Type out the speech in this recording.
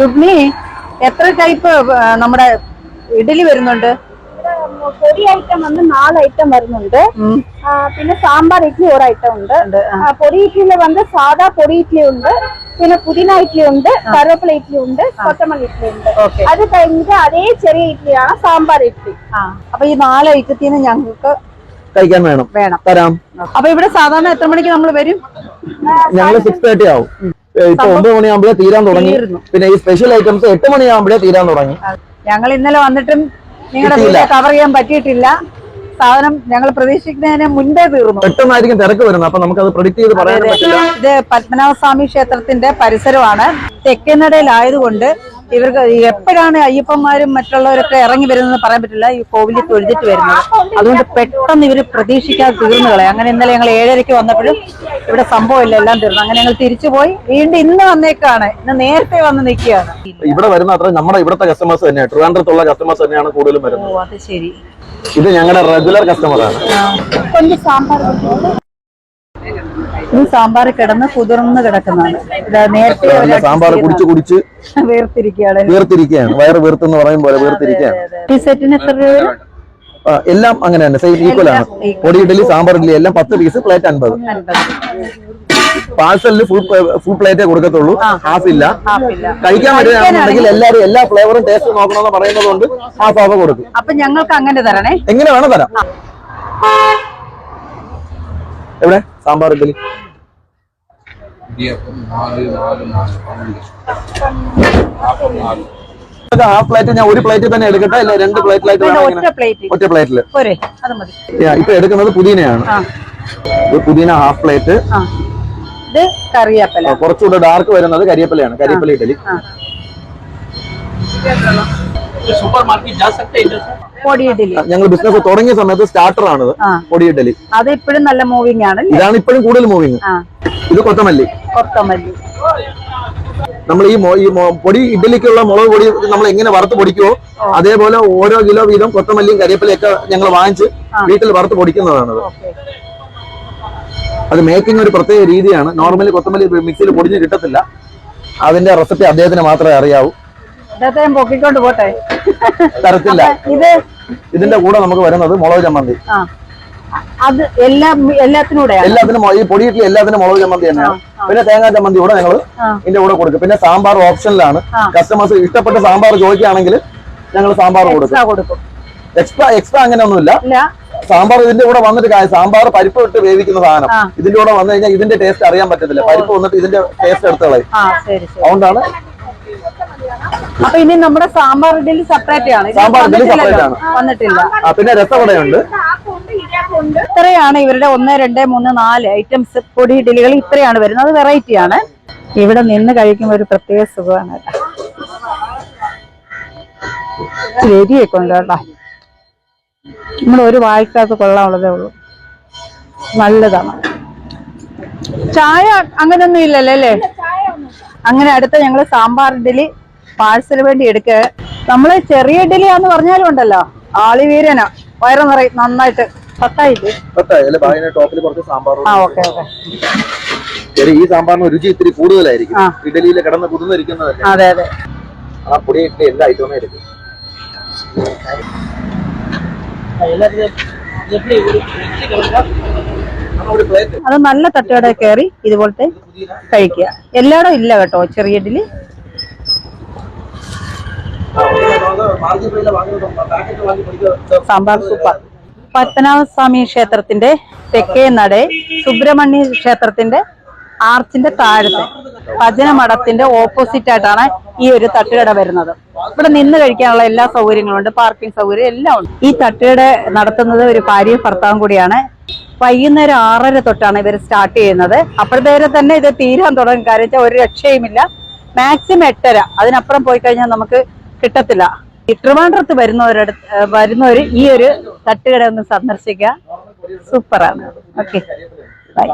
രുക്മിണി എത്ര ടൈപ്പ് നമ്മുടെ ഇഡലി വരുന്നുണ്ട്? പൊടി ഐറ്റം വന്ന് നാല് ഐറ്റം വരുന്നുണ്ട്. പിന്നെ സാമ്പാർ ഇഡ്ലി ഒരു ഐറ്റം ഉണ്ട്. പൊടി ഇഡ്ലിയിൽ വന്ന് സാധാ പൊടി ഇഡ്ലി ഉണ്ട്. പിന്നെ പുതിന ഇഡ്ലി ഉണ്ട് കറുവപ്പള ഇഡ്ലി ഉണ്ട് കൊത്തമല്ലി ഇഡ്ലി ഉണ്ട്. അത് കഴിഞ്ഞിട്ട് അതേ ചെറിയ ഇഡ്ലിയാണ് സാമ്പാർ ഇഡ്ലി ആ അപ്പൊ ഈ നാല് ഐറ്റത്തിന് ഞങ്ങൾക്ക് കഴിക്കാൻ വേണം. വേണം. തരാം. അപ്പൊ ഇവിടെ സാധാരണ എത്ര മണിക്ക് നമ്മൾ വരും? ഞങ്ങൾ സിക്സ് തേർട്ടി ആവും. ഇപ്പൊ ഒമ്പത് മണിയാകുമ്പോഴേ തീരാൻ തുടങ്ങി. പിന്നെ ഈ സ്പെഷ്യൽ ഐറ്റംസ് എട്ട് മണിയാകുമ്പോഴേ തീരാൻ തുടങ്ങി. ഞങ്ങൾ ഇന്നലെ വന്നിട്ടും നിങ്ങളുടെ. കവർ ചെയ്യാൻ പറ്റിയിട്ടില്ല. സാധനം ഞങ്ങൾ പ്രതീക്ഷിക്കുന്നതിന് മുൻപേ തീർന്നു. പെട്ടെന്നായിരിക്കും തിരക്ക് വരുന്നത്. അപ്പൊ നമുക്ക് അത് പ്രൊഡിക്ട് ചെയ്ത് പറയാൻ പറ്റില്ല. ഇത് പത്മനാഭസ്വാമി ക്ഷേത്രത്തിന്റെ പരിസരമാണ്. തെക്കേനടയിലായതുകൊണ്ട് ഇവർക്ക് എപ്പോഴാണ് അയ്യപ്പന്മാരും മറ്റുള്ളവരൊക്കെ ഇറങ്ങി വരുന്നതെന്ന് പറയാൻ പറ്റില്ല. ഈ കോവിലിൽ തൊഴുതിട്ട് വരുന്നത്. അതുകൊണ്ട് പെട്ടെന്ന് ഇവർ പ്രതീക്ഷിക്കാതെ തീർന്നു കളയും. അങ്ങനെ ഇന്നലെ ഞങ്ങൾ ഏഴരയ്ക്ക് വന്നപ്പോഴും ഇവിടെ സംഭവമില്ല എല്ലാം തീർന്നു. അങ്ങനെ ഞങ്ങൾ തിരിച്ചു പോയി. വീണ്ടും ഇന്ന് വന്നേക്കാണ്. ഇന്ന് നേരത്തെ വന്ന് നിൽക്കുകയാണ്. ഇവിടെ വരുന്ന അത്ര നമ്മുടെ ഇവിടുത്തെ കസ്റ്റമേഴ്സ് തന്നെയാണ് ട്രിവാൻഡ്രത്തുള്ള കസ്റ്റമേഴ്സ് തന്നെയാണ് കൂടുതലും ഓ വരുന്നത് അത് ശരി. ഇത് ഞങ്ങളുടെ റെഗുലർ കസ്റ്റമറാണ് കൊഞ്ച് സാമ്പാർ ഇത് സാമ്പാർ കിടന്ന് കുതിർന്ന് കിടക്കുന്നതാണ്. നേരത്തെ സാമ്പാർ കുടിച്ച് കുടിച്ച് വേർത്തിരിക്കുകയാണ് വീർത്തിരിക്കുകയാണ് വയറ് വീർത്തെന്ന് പറയും പോലെ വീർത്തിരിക്കുകയാണ് ടീ സെറ്റിന് എത്ര രൂപ എല്ലാം അങ്ങനെ തന്നെ. സെയിം ഈക്വൽ ആണ്. പൊടി ഇഡലി സാമ്പാർ ഇഡലി എല്ലാം പത്ത് പീസ് പ്ലേറ്റ് അൻപത്. പാഴ്സലിൽ ഫുൾ ഫുൾ പ്ലേറ്റേ കൊടുക്കത്തുള്ളൂ. ഹാഫ് ഇല്ല. കഴിക്കാൻ പറ്റുകയാണെന്നുണ്ടെങ്കിൽ എല്ലാവരും എല്ലാ ഫ്ലേവറും ടേസ്റ്റ് നോക്കണമെന്ന് പറയുന്നത് കൊണ്ട് ഹാഫ് ഹാഫ് കൊടുക്കും. അപ്പൊ ഞങ്ങൾക്ക് അങ്ങനെ തരണേ. എങ്ങനെ വേണം തരാം. എവിടെ? സാമ്പാർ ഇഡ്ഡലി ഹാഫ് പ്ലേറ്റ് ഞാൻ ഒരു പ്ലേറ്റിൽ തന്നെ എടുക്കട്ടെ? അല്ല രണ്ട് പ്ലേറ്റിലായിട്ട് ഒറ്റ പ്ലേറ്റിൽ ഇപ്പൊ എടുക്കുന്നത് പുതിനയാണ്. പുതിന ഹാഫ് പ്ലേറ്റ് കറിവേപ്പില. കുറച്ചുകൂടെ ഡാർക്ക് വരുന്നത് കരിയപ്പലയാണ്. കരിയപ്പല ഇഡലി. സൂപ്പർ മാർക്കറ്റ് പൊടിയിഡലി ഞങ്ങൾ ബിസിനസ് തുടങ്ങിയ സമയത്ത് സ്റ്റാർട്ടർ ആണ് പൊടിയിഡലി അത് ഇപ്പോഴും നല്ല മൂവിംഗ് ആണ് ഇതാണ് ഇപ്പോഴും കൂടുതൽ മൂവിങ് ഇത് കൊത്തമല്ലി. കൊത്തമല്ലി. നമ്മൾ ഈ പൊടി ഇഡലിക്കുള്ള മുളക് പൊടി നമ്മൾ എങ്ങനെ വറുത്ത് പൊടിക്കുമോ അതേപോലെ ഓരോ കിലോ വീതം കൊത്തമല്ലിയും കരിയപ്പിലൊക്കെ ഞങ്ങൾ വാങ്ങിച്ച് വീട്ടിൽ വറുത്ത് പൊടിക്കുന്നതാണ് അത് മേക്കിംഗ് ഒരു പ്രത്യേക രീതിയാണ്. നോർമലി കൊത്തമല്ലി മിക്സിയിൽ പൊടിഞ്ഞ് കിട്ടത്തില്ല. അതിന്റെ റെസിപ്പി അദ്ദേഹത്തിന് മാത്രമേ അറിയാവൂ. ഞാൻ പൊക്കിക്കൊണ്ട് പോട്ടെ. തരത്തില്ല. ഇത് ഇതിന്റെ കൂടെ നമുക്ക് വരുന്നത് മുളക് ചമ്മന്തി. അത് എല്ലാം എല്ലാത്തിനും എല്ലാത്തിനും ഈ പൊടിയിട്ടിൽ എല്ലാത്തിനും മുളക് ചമ്മന്തി തന്നെയാണ് പിന്നെ തേങ്ങാ ചമ്മന്തി കൂടെ ഞങ്ങൾ. ഇതിന്റെ കൂടെ കൊടുക്കും. പിന്നെ സാമ്പാർ ഓപ്ഷനിലാണ്. കസ്റ്റമേഴ്സ് ഇഷ്ടപ്പെട്ട സാമ്പാർ ചോദിക്കുകയാണെങ്കിൽ ഞങ്ങൾ സാമ്പാർ കൊടുക്കും. എക്സ്ട്രാ എക്സ്ട്രാ അങ്ങനെ അങ്ങനെയൊന്നുമില്ല. ഇല്ല. സാമ്പാർ ഇതിന്റെ കൂടെ വന്നിട്ട് കാര്യം സാമ്പാർ പരിപ്പ് ഇട്ട് വേവിക്കുന്ന സാധനം. ഇതിന്റെ കൂടെ വന്നു കഴിഞ്ഞാൽ ഇതിന്റെ ടേസ്റ്റ് അറിയാൻ പറ്റത്തില്ല. പരിപ്പ് വന്നിട്ട് ഇതിന്റെ ടേസ്റ്റ് എടുത്തോളായി അതുകൊണ്ടാണ് അപ്പൊ ഇനി നമ്മുടെ സാമ്പാർ ഇഡലി സെപ്പറേറ്റ് ആണ്. സാമ്പാർ ഇഡ്ഡലി സെപ്പറേറ്റ് ആണ്. വന്നിട്ടില്ല. പിന്നെ രസവടയുണ്ട്. ഇത്രയാണ് ഇവരുടെ ഒന്ന് രണ്ട് മൂന്ന് നാല് ഐറ്റംസ് പൊടി ഇഡലികൾ ഇത്രയാണ് വരുന്നത്. വെറൈറ്റി ആണ്. ഇവിടെ നിന്ന് കഴിക്കുമ്പോൾ ഒരു പ്രത്യേക സുഖമാണ് ശരിയൊക്കെ എരിയൊക്കെ ഉണ്ട് കേട്ടോ. നമ്മൾ ഒരു വായിക്കാത്ത കൊള്ളാനുള്ളതേ ഉള്ളൂ. നല്ലതാണ്. ചായ അങ്ങനെയൊന്നും ഇല്ലല്ലേ അല്ലേ? അങ്ങനെ അടുത്ത ഞങ്ങൾ സാമ്പാർ ഇഡലി പാഴ്സൽ വേണ്ടി എടുക്കുക നമ്മൾ ചെറിയ ഇഡ്ഡലി എന്ന് പറഞ്ഞാലും ഉണ്ടല്ലോ. ആളിവീരനാ വയറ് നിറയും. നന്നായിട്ട്. പത്തായില്ലേ? ഈ കൂടുതലായിരിക്കും. കിടന്ന് അതെ അതെ. ആ അത് നല്ല തട്ടുകട കയറി ഇതുപോലത്തെ കഴിക്കുക. എല്ലായിടും ഇല്ല കേട്ടോ ചെറിയ ഇഡലി സാമ്പാർ സൂപ്പർ. പത്മനാഭസ്വാമി ക്ഷേത്രത്തിന്റെ തെക്കേ നട സുബ്രഹ്മണ്യ ക്ഷേത്രത്തിന്റെ ആർച്ചിന്റെ താഴത്തെ ഭജനമഠത്തിന്റെ ഓപ്പോസിറ്റ് ആയിട്ടാണ് ഈ ഒരു തട്ടുകട വരുന്നത്. ഇവിടെ നിന്ന് കഴിക്കാനുള്ള എല്ലാ സൗകര്യങ്ങളും ഉണ്ട് പാർക്കിംഗ് സൗകര്യം എല്ലാം ഉണ്ട്. ഈ തട്ടുകട നടത്തുന്നത് ഒരു ഭാര്യയും ഭർത്താവും കൂടിയാണ്. വൈകുന്നേരം ആറര തൊട്ടാണ് ഇവർ സ്റ്റാർട്ട് ചെയ്യുന്നത്. അപ്പോഴത്തേരെ തന്നെ ഇത് തീരാൻ തുടങ്ങും. കാര്യം വെച്ചാൽ ഒരു രക്ഷയുമില്ല. മാക്സിമം എട്ടര. അതിനപ്പുറം പോയി കഴിഞ്ഞാൽ നമുക്ക് കിട്ടത്തില്ല. ഈ ട്രിവാൻഡ്രത്ത് വരുന്നവരടുത്ത് വരുന്നവർ ഈ ഒരു തട്ടുകട ഒന്ന് സന്ദർശിക്കുക. സൂപ്പറാണ്. ഓക്കെ. ബൈ.